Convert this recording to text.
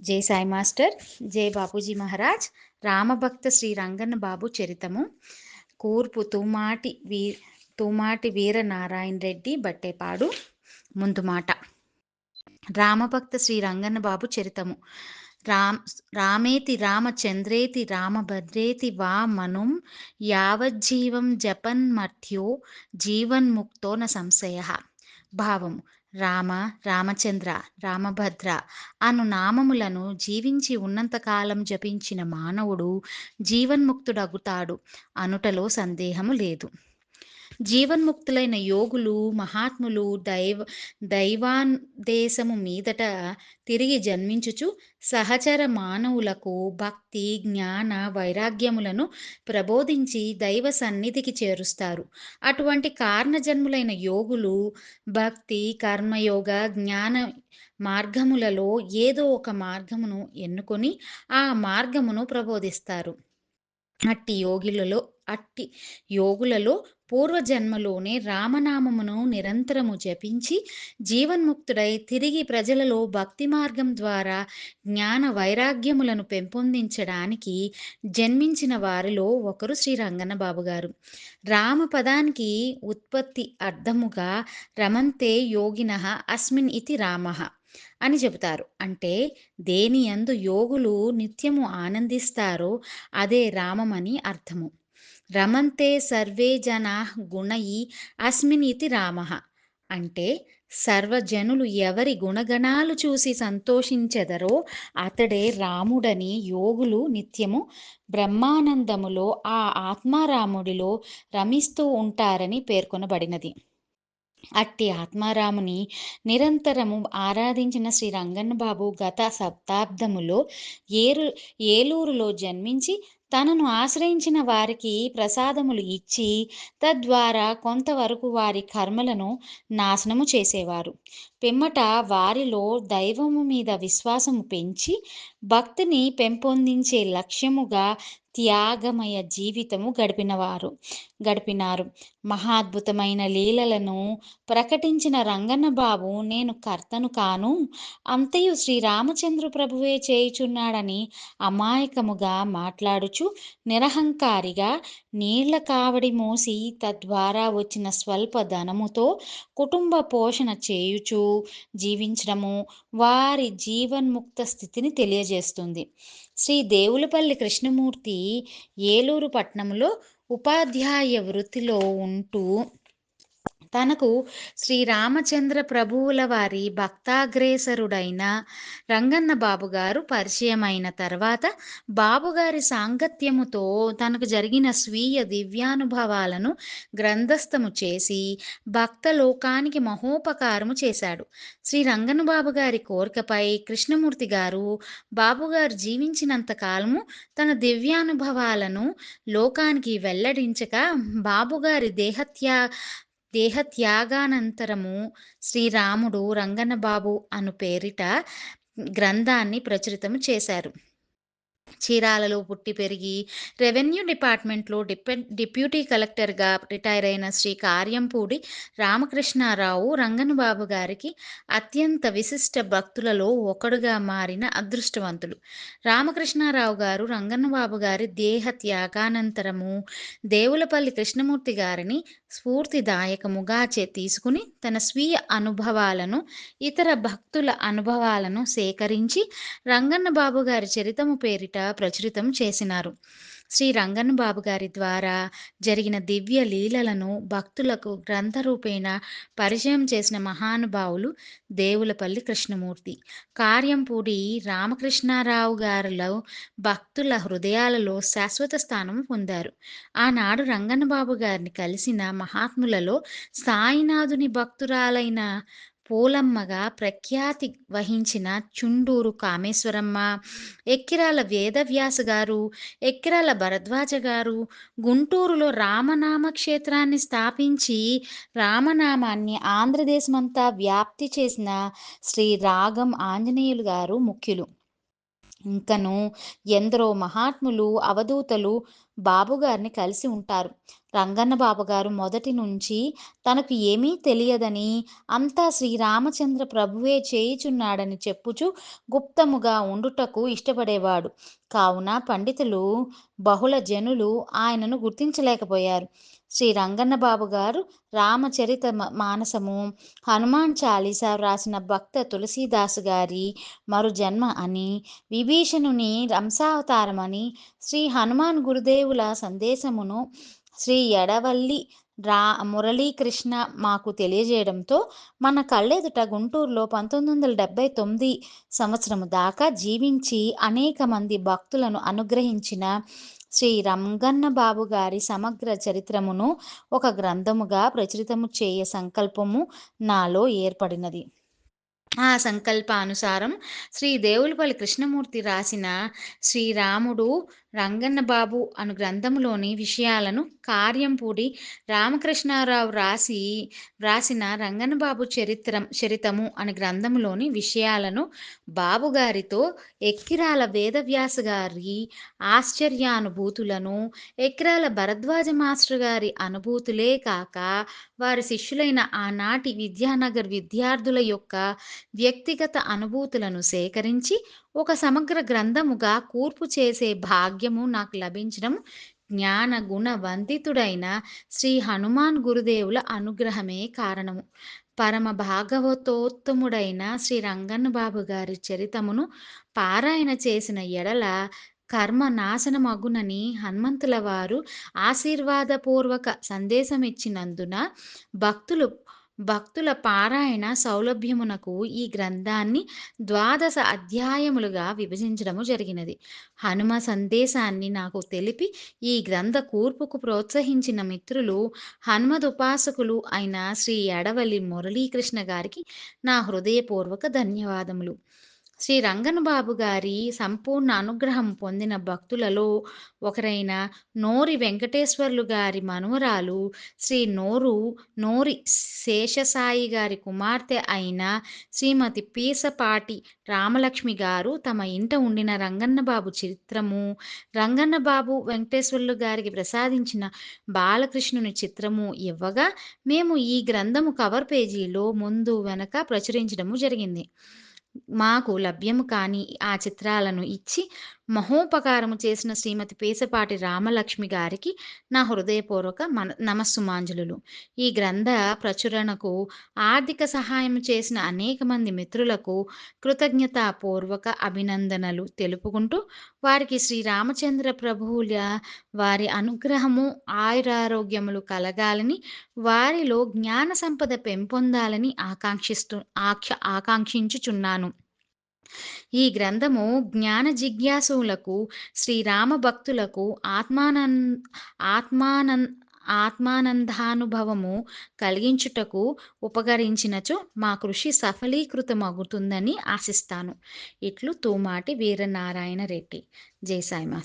జై సాయి మాస్టర్ జై బాపూజీ మహారాజ్. రామభక్త శ్రీ రంగన్న బాబు చరితము. కూర్పు తుమాటి వీ తుమాటి వీరనారాయణ రెడ్డి బట్టేపాడు. ముందు మాట. రామభక్త శ్రీ రంగన్న బాబు చరితము. రామ్ రామేతి రామచంద్రేతి రామభద్రేతి వా మనుం యావజ్జీవం జపన్మఠ్యో జీవన్ముక్తో న సంశయ. భావము. రామ రామచంద్ర రామభద్ర అను నామములను జీవించి ఉన్నంతకాలం జపించిన మానవుడు జీవన్ముక్తుడగుతాడు. అనుటలో సందేహము లేదు. జీవన్ముక్తులైన యోగులు మహాత్ములు దైవ దైవాదేశము మీదట తిరిగి జన్మించుచు సహచర మానవులకు భక్తి జ్ఞాన వైరాగ్యములను ప్రబోధించి దైవ సన్నిధికి చేరుస్తారు. అటువంటి కారణజన్ములైన యోగులు భక్తి కర్మయోగ జ్ఞాన మార్గములలో ఏదో ఒక మార్గమును ఎన్నుకొని ఆ మార్గమును ప్రబోధిస్తారు. అట్టి యోగులలో అట్టి యోగులలో పూర్వజన్మలోనే రామనామమును నిరంతరము జపించి జీవన్ముక్తుడై తిరిగి ప్రజలలో భక్తి మార్గం ద్వారా జ్ఞాన వైరాగ్యములను పెంపొందించడానికి జన్మించిన వారిలో ఒకరు శ్రీ రంగన్నబాబు గారు. రామ పదానికి ఉత్పత్తి అర్థముగా రమంతే యోగిన అస్మిన్ ఇది రామ. అని చెబుతారు. అంటే దేని యందు యోగులు నిత్యము ఆనందిస్తారో అదే రామమని అర్థము. రమంతే సర్వే జనా గుణయి అస్మిన్ ఇతి రామ. అంటే సర్వజనులు ఎవరి గుణగణాలు చూసి సంతోషించెదరో అతడే రాముడని యోగులు నిత్యము బ్రహ్మానందములో ఆ ఆత్మారాముడిలో రమిస్తూ ఉంటారని పేర్కొనబడినది. అట్టి ఆత్మారాముని నిరంతరము ఆరాధించిన శ్రీ రంగన్నబాబు గత శతాబ్దములో ఏరు ఏలూరులో జన్మించి తనను ఆశ్రయించిన వారికి ప్రసాదములు ఇచ్చి తద్వారా కొంతవరకు వారి కర్మలను నాశనము చేసేవారు. పిమ్మట వారిలో దైవము మీద విశ్వాసము పెంచి భక్తిని పెంపొందించే లక్ష్యముగా త్యాగమయ జీవితము గడిపినవారు గడిపినారు. మహాద్భుతమైన లీలలను ప్రకటించిన రంగన్న బాబు నేను కర్తను కాను అంతయు శ్రీరామచంద్ర ప్రభువే చేయుచున్నాడని అమాయకముగా మాట్లాడుచు నిరహంకారిగా నీళ్ళ కావడి మోసి తద్వారా వచ్చిన స్వల్ప ధనముతో కుటుంబ పోషణ చేయుచు జీవించడము వారి జీవన్ముక్త స్థితిని తెలియజేస్తుంది శ్రీ దేవులపల్లి కృష్ణమూర్తి ఏలూరు పట్టణంలో ఉపాధ్యాయ వృత్తిలో ఉంటూ తనకు శ్రీరామచంద్ర ప్రభువుల వారి భక్తాగ్రేసరుడైన రంగన్న బాబుగారు పరిచయమైన తర్వాత బాబుగారి సాంగత్యముతో తనకు జరిగిన స్వీయ దివ్యానుభవాలను గ్రంథస్థము చేసి భక్త లోకానికి మహోపకారము చేశాడు. శ్రీ రంగన్న బాబుగారి కోరికపై కృష్ణమూర్తి గారు బాబుగారు జీవించినంత కాలము తన దివ్యానుభవాలను లోకానికి వెల్లడించక బాబుగారి దేహత్యా దేహత్యాగానంతరము శ్రీరాముడు రంగన్నబాబు అను పేరిట గ్రంథాన్ని ప్రచురితం చేశారు. చీరాలలో పుట్టి పెరిగి రెవెన్యూ డిపార్ట్మెంట్లో డిపె డిప్యూటీ కలెక్టర్గా రిటైర్ అయిన శ్రీ కార్యంపూడి రామకృష్ణారావు రంగనబాబు గారికి అత్యంత విశిష్ట భక్తులలో ఒకడుగా మారిన అదృష్టవంతులు. రామకృష్ణారావు గారు రంగన్నబాబు గారి దేహ త్యాగానంతరము దేవులపల్లి కృష్ణమూర్తి గారిని స్ఫూర్తిదాయకముగా చే తీసుకుని తన స్వీయ అనుభవాలను ఇతర భక్తుల అనుభవాలను సేకరించి రంగన్న బాబు గారి చరితము పేరిట ప్రచురితం చేసినారు. శ్రీ రంగన్న బాబు గారి ద్వారా జరిగిన దివ్య లీలలను భక్తులకు గ్రంథరూపేణ పరిచయం చేసిన మహానుభావులు దేవులపల్లి కృష్ణమూర్తి. కార్యంపూడి రామకృష్ణారావు గారిలో భక్తుల హృదయాలలో శాశ్వత స్థానం పొందారు. ఆనాడు రంగన్నబాబు గారిని కలిసిన మహాత్ములలో సాయినాథుని భక్తురాలైన పూలమ్మగా ప్రఖ్యాతి వహించిన చుండూరు కామేశ్వరమ్మ ఎక్కిరాల వేదవ్యాస గారు ఎక్కిరాల భరద్వాజ గారు గుంటూరులో రామనామ క్షేత్రాన్ని స్థాపించి రామనామాన్ని ఆంధ్రదేశమంతా వ్యాప్తి చేసిన శ్రీ రాగం ఆంజనేయులు గారు ముఖ్యులు. ఇంకను ఎందరో మహాత్ములు అవధూతలు బాబుగారిని కలిసి ఉంటారు. రంగన్న బాబుగారు మొదటి నుంచి తనకు ఏమీ తెలియదని, అంతా శ్రీరామచంద్ర ప్రభువే చేయుచున్నాడని చెప్పుచూ గుప్తముగా ఉండుటకు ఇష్టపడేవాడు. కావున పండితులు, బహుళ జనులు ఆయనను గుర్తించలేకపోయారు. శ్రీ రంగన్న బాబుగారు రామచరిత మానసము, హనుమాన్ చాలీసా వ్రాసిన భక్త తులసీదాసు గారి మరుజన్మ అని, విభీషణుని రంసావతారమని, శ్రీ హనుమాన్ గురుదేవుల సందేశమును శ్రీ ఎడవల్లి రా మురళీకృష్ణ మాకు తెలియజేయడంతో మన కళ్ళెదుట గుంటూరులో పంతొమ్మిది వందల డెబ్బై తొమ్మిది సంవత్సరము దాకా జీవించి అనేక మంది భక్తులను అనుగ్రహించిన శ్రీ రంగన్న బాబు గారి సమగ్ర చరిత్రమును ఒక గ్రంథముగా ప్రచురితము చేయ సంకల్పము నాలో ఏర్పడినది. ఆ సంకల్పానుసారం శ్రీ దేవులపల్లి కృష్ణమూర్తి రాసిన శ్రీరాముడు రంగన్నబాబు అను గ్రంథములోని విషయాలను కార్యంపూడి రామకృష్ణారావు రాసి వ్రాసిన రంగన్నబాబు చరిత్రం చరితము అనే గ్రంథములోని విషయాలను బాబుగారితో ఎక్కిరాల వేదవ్యాస గారి ఆశ్చర్యానుభూతులను ఎక్కిరాల భరద్వాజ మాస్టర్ గారి అనుభూతులే కాక వారి శిష్యులైన ఆనాటి విద్యానగర్ విద్యార్థుల యొక్క వ్యక్తిగత అనుభూతులను సేకరించి ఒక సమగ్ర గ్రంథముగా కూర్పు చేసే భాగ్యం భాగ్యము నాకు లభించడం జ్ఞాన గుణ వందితుడైన శ్రీ హనుమాన్ గురుదేవుల అనుగ్రహమే కారణము. పరమ భాగవతోత్తముడైన శ్రీ రంగన్న బాబు గారి చరితమును పారాయణ చేసిన ఎడల కర్మ నాశనమగునని హనుమంతుల వారు ఆశీర్వాదపూర్వక సందేశమిచ్చినందున భక్తులు భక్తుల పారాయణ సౌలభ్యమునకు ఈ గ్రంథాన్ని ద్వాదశ అధ్యాయములుగా విభజించడము జరిగినది. హనుమ సందేశాన్ని నాకు తెలిపి ఈ గ్రంథ కూర్పుకు ప్రోత్సహించిన మిత్రులు హనుమదుపాసకులు అయిన శ్రీ ఎడవల్లి మురళీకృష్ణ గారికి నా హృదయపూర్వక ధన్యవాదములు. శ్రీ రంగనబాబు గారి సంపూర్ణ అనుగ్రహం పొందిన భక్తులలో ఒకరైన నోరి వెంకటేశ్వర్లు గారి మనుమరాలు శ్రీ నోరు నోరి శేషసాయి గారి కుమార్తె అయిన శ్రీమతి పీసపాటి రామలక్ష్మి గారు తమ ఇంట ఉండిన రంగన్నబాబు చిత్రము రంగన్నబాబు వెంకటేశ్వర్లు గారికి ప్రసాదించిన బాలకృష్ణుని చిత్రము ఇవ్వగా మేము ఈ గ్రంథము కవర్ పేజీలో ముందు వెనక ప్రచురించడము జరిగింది. మాకు లభ్యము కాని ఆ చిత్రాలను ఇచ్చి మహోపకారము చేసిన శ్రీమతి పేసపాటి రామలక్ష్మి గారికి నా హృదయపూర్వక మన నమస్సుమాంజలులు. ఈ గ్రంథ ప్రచురణకు ఆర్థిక సహాయం చేసిన అనేక మంది మిత్రులకు కృతజ్ఞతాపూర్వక అభినందనలు తెలుపుకుంటూ వారికి శ్రీరామచంద్ర ప్రభువుల వారి అనుగ్రహము ఆయురారోగ్యములు కలగాలని వారిలో జ్ఞాన సంపద పెంపొందాలని ఆకాంక్షిస్తూ ఆక్ష ఆకాంక్షించుచున్నాను. ఈ గ్రంథము జ్ఞాన జిజ్ఞాసులకు శ్రీరామ భక్తులకు ఆత్మానం ఆత్మానం ఆత్మానందానుభవము కలిగించుటకు ఉపకరించినచో మా కృషి సఫలీకృతమగుతుందని ఆశిస్తాను. ఇట్లు తూమాటి వీరనారాయణ రెడ్డి. జై సాయి మాస్టర్.